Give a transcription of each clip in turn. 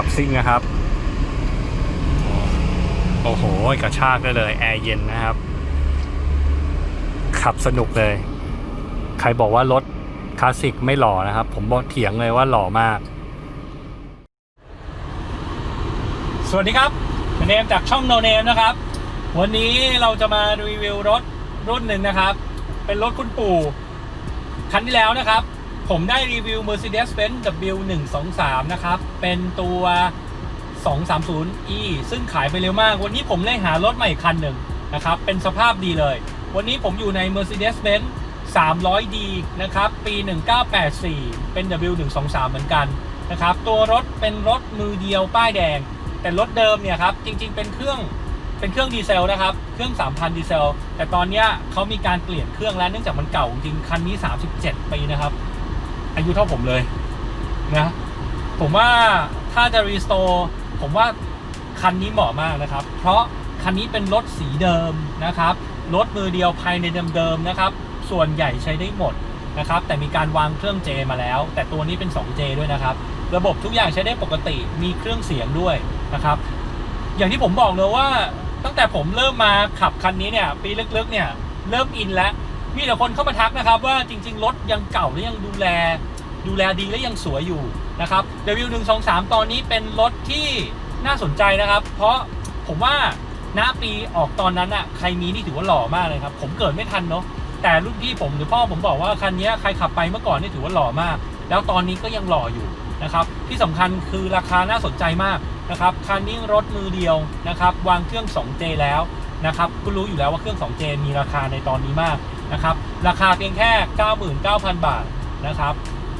ขับซิ่งนะครับ โอ้โหกระชากได้เลยแอร์เย็นนะครับ ขับสนุกเลย ใครบอกว่ารถคลาสสิกไม่หล่อนะครับ ผมบอกเถียงเลยว่าหล่อมาก สวัสดีครับเนมจากช่อง No Name นะครับ วันนี้เราจะมารีวิวรถรุ่นหนึ่งนะครับ เป็นรถคุณปู่คันที่แล้วนะครับ ผมได้รีวิว Mercedes-Benz W123 นะครับ เป็นตัว 230e ซึ่งขายไปเร็วมาก วันนี้ผมได้หารถใหม่คันหนึ่งนะครับ เป็นสภาพดีเลย วันนี้ผมอยู่ใน Mercedes-Benz 300d นะครับ ปี 1984 เป็น W123 เหมือนกันนะครับ ตัวรถเป็นรถมือเดียวป้ายแดง แต่รถเดิมเนี่ยครับ จริง ๆ เป็นเครื่องเป็นเครื่องดีเซลนะครับ เครื่อง 3,000 ดีเซล แต่ตอนนี้เขามีการเปลี่ยนเครื่องแล้ว เนื่องจากมันเก่าจริง คันนี้ 37 ปีนะครับ อายุเท่าผมเลยนะผมว่าถ้าจะรีสโตร์ผมว่าคันนี้เหมาะมากนะครับ เพราะคันนี้เป็นรถสีเดิมนะครับรถมือเดียวภายในเดิมๆนะครับ ส่วนใหญ่ใช้ได้หมดนะครับ แต่มีการวางเครื่อง J มาแล้ว แต่ตัวนี้เป็น 2J ด้วยนะครับ ระบบทุกอย่างใช้ได้ปกติมีเครื่องเสียงด้วยนะครับ อย่างที่ผมบอกเลยว่าตั้งแต่ผมเริ่มมาขับคันนี้เนี่ย ปีลึกๆเนี่ย เริ่มอินแล้ว มีแต่คนเข้ามาทักนะครับว่าจริง ๆ รถยังเก่าและยังดูแล ดูแลดีและยังสวยอยู่นะครับ W123 ตอนนี้เป็นรถที่น่าสนใจนะครับ เพราะผมว่าณปีออกตอนนั้นอะใครมีนี่ถือว่าหล่อมากเลยครับ ผมเกิดไม่ทันเนาะแต่รุ่นพี่ผมหรือพ่อผมบอกว่าคันนี้ใครขับไปเมื่อก่อนนี่ถือว่าหล่อมาก แล้วตอนนี้ก็ยังหล่ออยู่นะครับ ที่สำคัญคือราคาน่าสนใจมากนะครับคันนี้รถมือเดียวนะครับ วางเครื่อง 2J แล้วนะครับคุณรู้อยู่แล้วว่าเครื่อง 2J มีราคาในตอนนี้มาก นะครับ ราคาเพียงแค่ 99,000 บาทนะครับ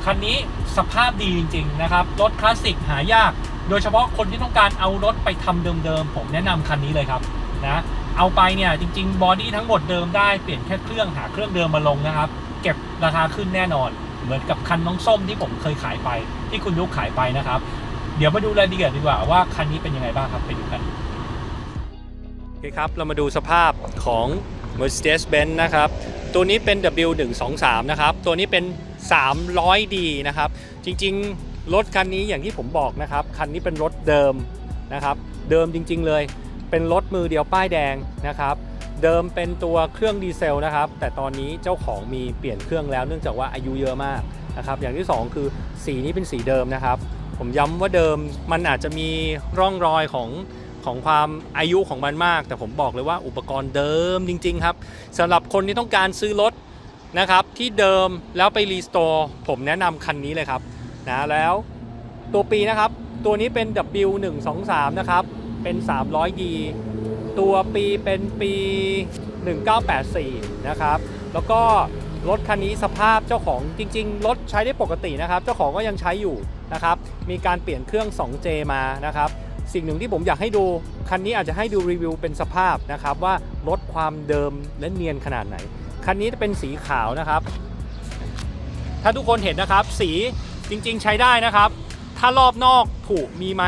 คันนี้สภาพดีจริง ๆ นะครับ รถคลาสสิกหายาก โดยเฉพาะคนที่ต้องการเอารถไปทำเดิมๆ ผมแนะนำคันนี้เลยครับนะเอาไปเนี่ยจริง ๆ บอดี้ทั้งหมดเดิมได้เปลี่ยนแค่เครื่องหาเครื่องเดิมมาลงนะครับ เก็บราคาขึ้นแน่นอน เหมือนกับคันน้องส้มที่ผมเคยขายไป ที่คุณยุกขายไปนะครับ เดี๋ยวมาดูรายละเอียดดีกว่าว่าคันนี้เป็นยังไงบ้างครับไปดูกันโอเคครับ เรามาดูสภาพของ Mercedes-Benz นะครับ ตัวนี้เป็น W123 นะครับ ตัวนี้เป็น 300D นะครับ จริงๆ รถคันนี้อย่างที่ผมบอกนะครับ คันนี้เป็นรถเดิมนะครับ เดิมจริง ๆ เลย เป็นรถมือเดียวป้ายแดงนะครับ เดิมเป็นตัวเครื่องดีเซลนะครับ แต่ตอนนี้เจ้าของมีเปลี่ยนเครื่องแล้วเนื่องจากว่าอายุเยอะมากนะครับ อย่างที่สองคือสีนี้เป็นสีเดิมนะครับ ผมย้ำว่าเดิมมันอาจจะมีร่องรอยของ ของความอายุของมันมาก แต่ผมบอกเลยว่าอุปกรณ์เดิมจริง ๆ ครับสำหรับคนที่ต้องการซื้อรถนะครับ ที่เดิมแล้วไปรีสโตร์ผมแนะนำคันนี้เลยครับนะแล้วตัวปีนะครับ ตัวนี้เป็น W123 นะครับ เป็น 300D ตัวปีเป็นปี 1984 นะครับ แล้วก็รถคันนี้สภาพเจ้าของจริง ๆ รถใช้ได้ปกตินะครับ เจ้าของก็ยังใช้อยู่นะครับ มีการเปลี่ยนเครื่อง 2J มานะครับ สิ่งหนึ่งที่ผมอยากให้ดู คันนี้อาจจะให้ดูรีวิวเป็นสภาพนะครับว่ารถความเดิมและเนียนขนาดไหน คันนี้จะเป็นสีขาวนะครับ ถ้าทุกคนเห็นนะครับ สีจริงๆใช้ได้นะครับ ถ้ารอบนอกผุมีไหม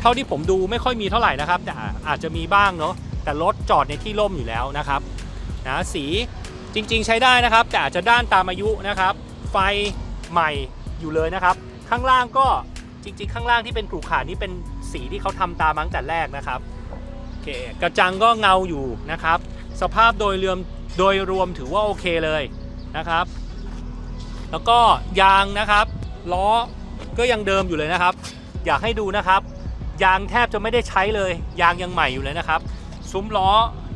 เท่าที่ผมดูไม่ค่อยมีเท่าไหร่นะครับ แต่อาจจะมีบ้างเนาะแต่รถจอดในที่ร่มอยู่แล้วนะครับนะสีจริงๆใช้ได้นะครับ แต่อาจจะด้านตามอายุนะครับ ไฟใหม่อยู่เลยนะครับ ข้างล่างก็จริง ๆ ข้างล่างที่เป็นกรูขานี่เป็น สีที่เขาทำตามมาตั้งแต่แรกนะครับโอเคกระจังก็เงาอยู่นะครับ สภาพโดยรวมโดยรวมถือว่าโอเคเลยนะครับ แล้วก็ยางนะครับ ล้อก็ยังเดิมอยู่เลยนะครับ อยากให้ดูนะครับ ยางแทบจะไม่ได้ใช้เลย ยางยังใหม่อยู่เลยนะครับ ซุ้มล้อ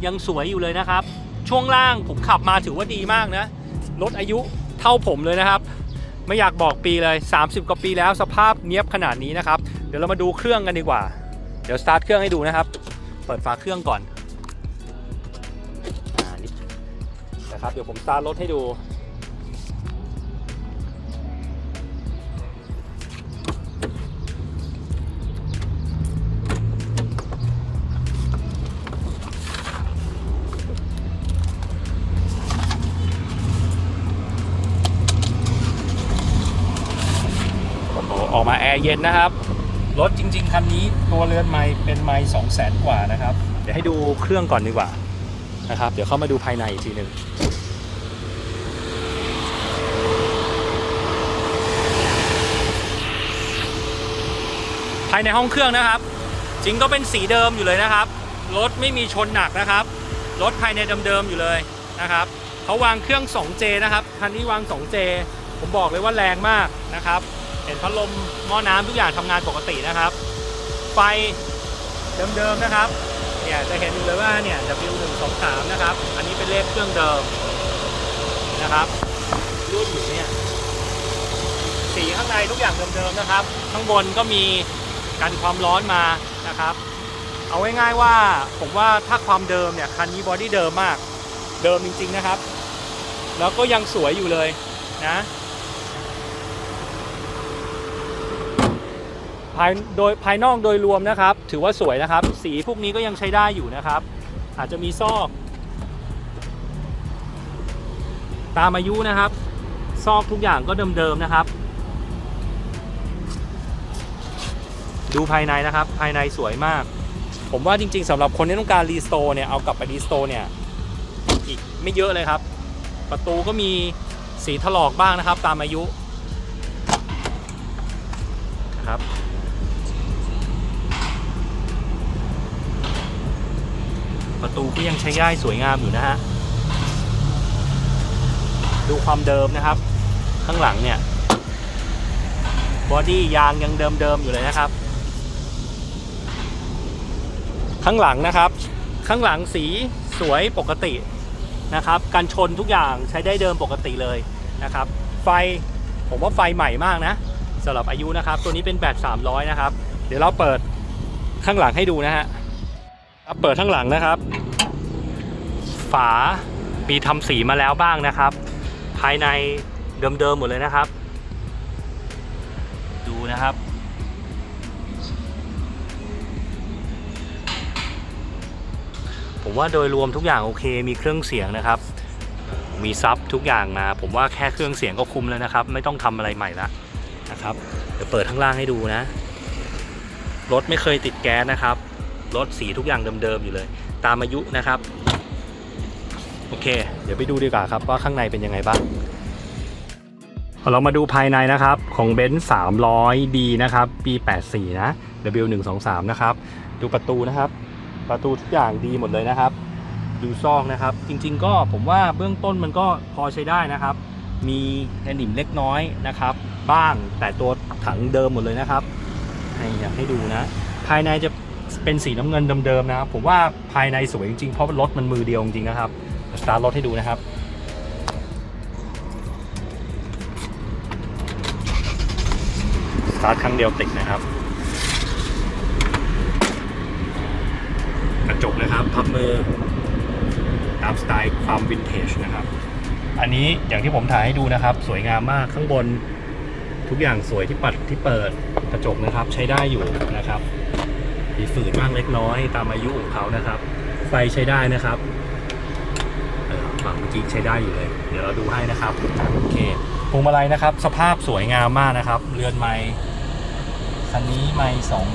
ยังสวยอยู่เลยนะครับ ช่วงล่างผมขับมาถือว่าดีมากนะรถอายุเท่าผมเลยนะครับ ไม่อยากบอกปีเลย 30 กว่าปีแล้วสภาพเนี้ยบขนาดนี้นะครับ เดี๋ยวเรามาดูเครื่องกันดีกว่า เดี๋ยวสตาร์ทเครื่องให้ดูนะครับ เปิดฝาเครื่องก่อนอนี่นะครับ เดี๋ยวผมสตาร์ทรถให้ดู แอร์เย็นนะครับ รถจริง ๆ คันนี้ตัวเรือนไม้เป็นไม้สองแสนกว่านะครับ เดี๋ยวให้ดูเครื่องก่อนดีกว่านะครับ เดี๋ยวเข้ามาดูภายในอีกทีหนึ่งภายในห้องเครื่องนะครับ จริงก็เป็นสีเดิมอยู่เลยนะครับ รถไม่มีชนหนักนะครับ รถภายในเดิมๆอยู่เลยนะครับเขาวางเครื่อง 2J นะครับ คันนี้วาง 2J ผมบอกเลยว่าแรงมากนะครับ เห็นพัดลมหม้อน้ำทุกอย่างทำงานปกตินะครับ ไฟเดิมๆนะครับเนี่ยจะเห็นอยู่เลยว่าเนี่ย W123 นะครับ อันนี้เป็นเลขเครื่องเดิมนะครับรูปอยู่เนี่ยสีข้างในทุกอย่างเดิมๆนะครับ ข้างบนก็มีกันความร้อนมานะครับ เอาง่ายๆว่าผมว่าถ้าความเดิมเนี่ยคันนี้บอดี้เดิมมากเดิมจริงๆนะครับ แล้วก็ยังสวยอยู่เลยนะ ภายโดยภายนอกโดยรวมนะครับ ถือว่าสวยนะครับ สีพวกนี้ก็ยังใช้ได้อยู่นะครับ อาจจะมีซอก ตามอายุนะครับ ซอกทุกอย่างก็เดิมๆนะครับ ดูภายในนะครับ ภายในสวยมาก ผมว่าจริงๆสำหรับคนที่ต้องการรีสโตร์เนี่ยเอากลับไปรีสโตร์เนี่ยอีกไม่เยอะเลยครับ ประตูก็มีสีถลอกบ้างนะครับ ตามอายุนะครับ ประตูก็ยังใช้ย่ายสวยงามอยู่นะฮะ ดูความเดิมนะครับ ข้างหลังเนี่ย บอดี้ยางยังเดิมๆอยู่เลยนะครับ ข้างหลังนะครับ ข้างหลังสีสวยปกตินะครับการชนทุกอย่างใช้ได้เดิมปกติเลยนะครับ ไฟผมว่าไฟใหม่มากนะสำหรับอายุนะครับ ตัวนี้เป็นแบต300 นะครับ เดี๋ยวเราเปิดข้างหลังให้ดูนะฮะ เปิดข้างหลังนะครับ ฝามีทำสีมาแล้วบ้างนะครับ ภายในเดิมๆหมดเลยนะครับ ดูนะครับผมว่าโดยรวมทุกอย่างโอเคมีเครื่องเสียงนะครับ มีซับทุกอย่างมาผมว่าแค่เครื่องเสียงก็คุ้มแล้วนะครับ ไม่ต้องทำอะไรใหม่ละนะครับ เดี๋ยวเปิดข้างล่างให้ดูนะ รถไม่เคยติดแก๊สนะครับ รถสีทุกอย่างเดิมๆอยู่เลย ตามอายุนะครับ โอเค เดี๋ยวไปดูดีกว่าครับว่าข้างในเป็นยังไงบ้างเรามาดูภายในนะครับของเบนซ์ 300D นะครับ ปี 84 นะ W123 นะครับ ดูประตูนะครับ ประตูทุกอย่างดีหมดเลยนะครับ ดูซองนะครับ จริง ๆ ก็ผมว่าเบื้องต้นมันก็พอใช้ได้นะครับ มีแอนดิมเล็กน้อยนะครับ บ้างแต่ตัวถังเดิมหมดเลยนะครับให้อยากให้ดูนะ ภายในจะ เป็นสีน้ำเงินเดิมๆนะครับ ผมว่าภายในสวยจริงๆ เพราะรถมันมือเดียวจริงๆนะครับสตาร์ทรถให้ดูนะครับสตาร์ทครั้งเดียวติดนะครับ กระจกนะครับพับมือตามสไตล์ความวินเทจนะครับ อันนี้อย่างที่ผมถ่ายให้ดูนะครับ สวยงามมากข้างบนทุกอย่างสวยที่ปัดที่เปิดกระจกนะครับ ใช้ได้อยู่นะครับ มีฝืนบ้างเล็กน้อยตามอายุของเขานะครับ ไฟใช้ได้นะครับฝั่งเมื่อกี้ใช้ได้อยู่เลย เดี๋ยวเราดูให้นะครับโอเคพวงมาลัยนะครับ สภาพสวยงามมากนะครับ เรือนไม้คันนี้ไม้สอง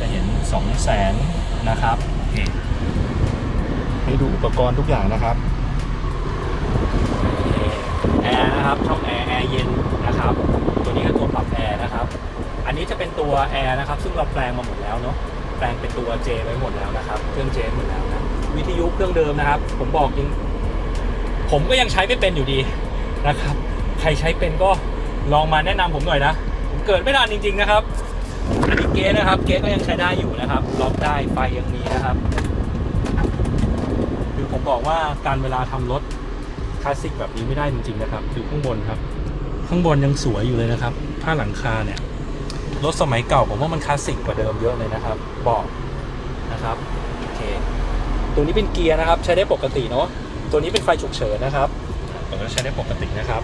จะเห็นสองแสนนะครับโอเคให้ดูอุปกรณ์ทุกอย่างนะครับแอร์นะครับช่องแอร์แอร์เย็นนะครับ ตัวนี้ก็ตัวปรับแอร์นะครับ อันนี้จะเป็นตัวแอร์นะครับ ซึ่งเราแปลงมาหมดแล้วเนาะ แปลงเป็นตัว J ไว้หมดแล้วนะครับ เครื่อง J หมดแล้วนะ วิทยุเครื่องเดิมนะครับ ผมบอกจริง ผมก็ยังใช้ไม่เป็นอยู่ดีนะครับ ใครใช้เป็นก็ลองมาแนะนำผมหน่อยนะ ผมเกิดไม่ทันจริง ๆนะครับ อันนี้เกสนะครับ เกสก็ยังใช้ได้อยู่นะครับ ล็อกได้ ไฟยังมีนะครับ คือผมบอกว่าการเวลาทำรถคลาสสิกแบบนี้ไม่ได้จริงๆนะครับดูข้างบนครับ ข้างบนยังสวยอยู่เลยนะครับ ผ้าหลังคาเนี่ย รถสมัยเก่าผมว่ามันคลาสสิกกว่าเดิมเยอะเลยนะครับเบอกนะครับโอเคตัวนี้เป็นเกียร์นะครับ ใช้ได้ปกติเนาะตัวนี้เป็นไฟฉุกเฉินนะครับผมก็ใช้ได้ปกตินะครับ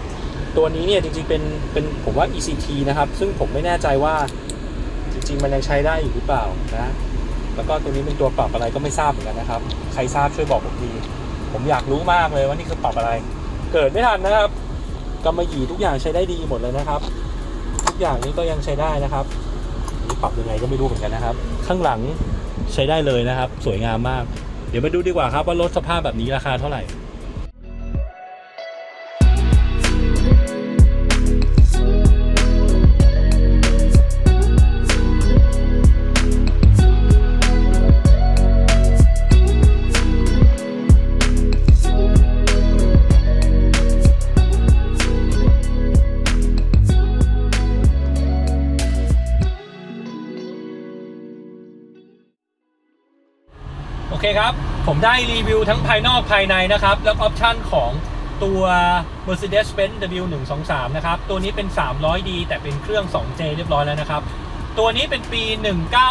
ตัวนี้เนี่ยจริงๆเป็นเป็นผมว่า ECT นะครับ ซึ่งผมไม่แน่ใจว่าจริงๆ มันยังใช้ได้อยู่หรือเปล่านะแล้วก็ตัวนี้เป็นตัวปรับอะไรก็ไม่ทราบเหมือนกันนะครับ ใครทราบช่วยบอกผมทีผมอยากรู้มากเลยว่านี่คือปรับอะไร เกิดไม่ทันนะครับกำมะหยี่ทุกอย่างใช้ได้ดีหมดเลยนะครับทุ กอย่างนี้ก็ยังใช้ได้นะครับนี่ปรับยังไงก็ไม่รู้เหมือนกันนะครับ ข้างหลังใช้ได้เลยนะครับ สวยงามมาก เดี๋ยวมาดูดีกว่าครับว่ารถสภาพแบบนี้ราคาเท่าไหร่ เคครับ ผมได้รีวิวทั้งภายนอกภายในนะครับ แล้วออปชั่นของตัว Mercedes-Benz W123 นะครับ ตัวนี้เป็น 300D แต่เป็นเครื่อง 2J เรียบร้อยแล้วนะครับ ตัวนี้เป็นปี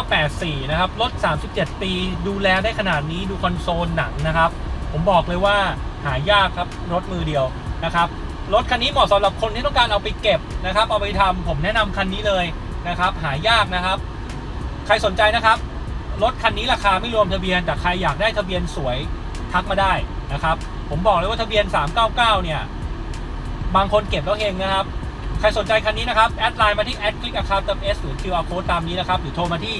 1984 นะครับ รถ 37 ปี ดูแลได้ขนาดนี้ ดูคอนโซลหนังนะครับ ผมบอกเลยว่าหายากครับ รถมือเดียวนะครับ รถคันนี้เหมาะสำหรับคนที่ต้องการเอาไปเก็บนะครับ เอาไปทำผมแนะนำคันนี้เลยนะครับ หายากนะครับ ใครสนใจนะครับ รถคันนี้ราคาไม่รวมทะเบียน แต่ใครอยากได้ทะเบียนสวยทักมาได้นะครับ ผมบอกเลยว่าทะเบียน 399 เนี่ย บางคนเก็บแล้วเฮงนะครับ ใครสนใจคันนี้นะครับ แอดไลน์มาที่แอดคลิก account เติม S หรือ QR code ตามนี้นะครับ หรือโทรมาที่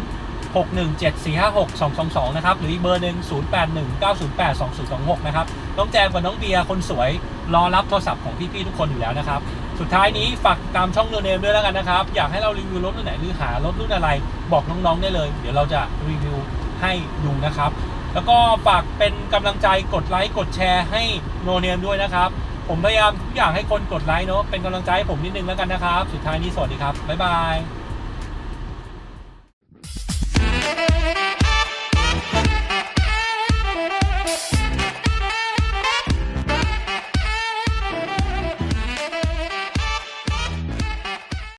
0 6 1 7 4 5 6 2 2 2 นะครับ หรืออีกเบอร์หนึ่ง0 8 1 9 0 8 2 0 2 6 นะครับ น้องแจมกับน้องเบียร์คนสวยรอรับโทรศัพท์ของพี่ๆทุกคนอยู่แล้วนะครับ สุดท้ายนี้ฝากตามช่องเนเนมด้วยแล้วกันนะครับ อยากให้เรารีวิวรถรุ่นไหนหรือหารถรุ่นอะไร บอกน้องๆได้เลย เดี๋ยวเราจะรีวิวให้ดูนะครับ แล้วก็ฝากเป็นกำลังใจกดไลค์กดแชร์ให้โนเนมด้วยนะครับ ผมพยายามทุกอย่างให้คนกดไลค์เนาะเป็นกำลังใจให้ผมนิดนึงแล้วกันนะครับ สุดท้ายนี้สวัสดีครับบ๊ายบาย